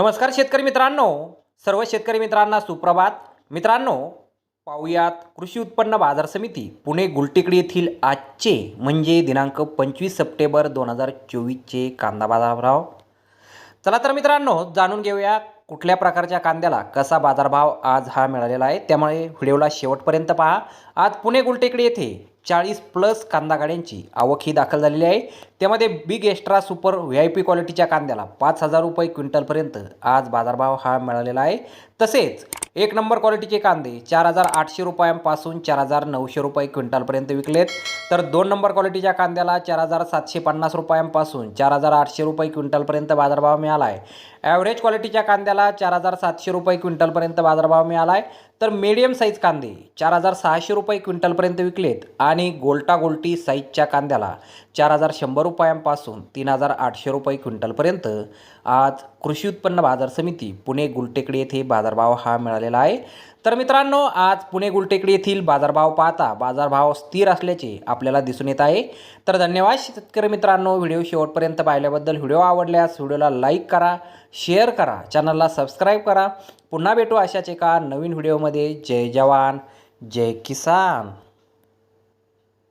नमस्कार शेतकरी मित्रांनो. सर्व शेतकरी मित्रांना सुप्रभात. मित्रांनो पाहुयात कृषी उत्पन्न बाजार समिती पुणे गुलटेकडी येथील आजचे म्हणजे दिनांक पंचवीस सप्टेंबर दोन हजार चोवीसचे कांदा बाजारभाव. चला तर मित्रांनो जाणून घेऊया कुठल्या प्रकारच्या कांद्याला कसा बाजारभाव आज हा मिळालेला आहे. त्यामुळे व्हिडिओला शेवटपर्यंत पहा. आज पुणे गुलटेकडी येथे चाळीस प्लस कांदा गाड्यांची आवक ही दाखल झालेली आहे. त्यामध्ये big extra super V I P क्वालिटीच्या कांद्याला पाच हजार रुपये क्विंटलपर्यंत आज बाजारभाव हा मिळालेला आहे. तसेच एक नंबर क्वालिटीचे कांदे चार हजार आठशे रुपयांपासून चार हजार नऊशे रुपये क्विंटलपर्यंत विकलेत. तर दोन नंबर क्वालिटीच्या कांद्याला चार हजार सातशे पन्नास रुपयांपासून चार हजार आठशे रुपये क्विंटलपर्यंत बाजारभाव मिळाला आहे. ॲव्हरेज क्वालिटीच्या कांद्याला चार हजार सातशे रुपये क्विंटलपर्यंत बाजारभाव मिळाला आहे. तर मीडियम साईज कांदे चार हजार सहाशे रुपये क्विंटलपर्यंत विकलेत आणि गोल्टा गोल्टी साईजच्या कांद्याला चार हजार शंभर रुपयांपासून तीन हजार आठशे रुपये क्विंटलपर्यंत. आज कृषी उत्पन्न बाजार समिती पुणे गुलटेकडी येथे बाजारभाव हा मिळालेला आहे. तर मित्रांनो आज पुणे गुलटेकडी येथील बाजारभाव पाहता बाजारभाव स्थिर असल्याचे आपल्याला दिसून येत आहे. तर धन्यवाद शेतकरी मित्रांनो व्हिडिओ शेवटपर्यंत पाहिल्याबद्दल व्हिडिओ आवडल्यास व्हिडिओला लाईक करा शेअर करा चॅनलला सबस्क्राईब करा. पुन्हा भेटू अशाच एका नवीन व्हिडिओमध्ये. जय जवान जय किसान.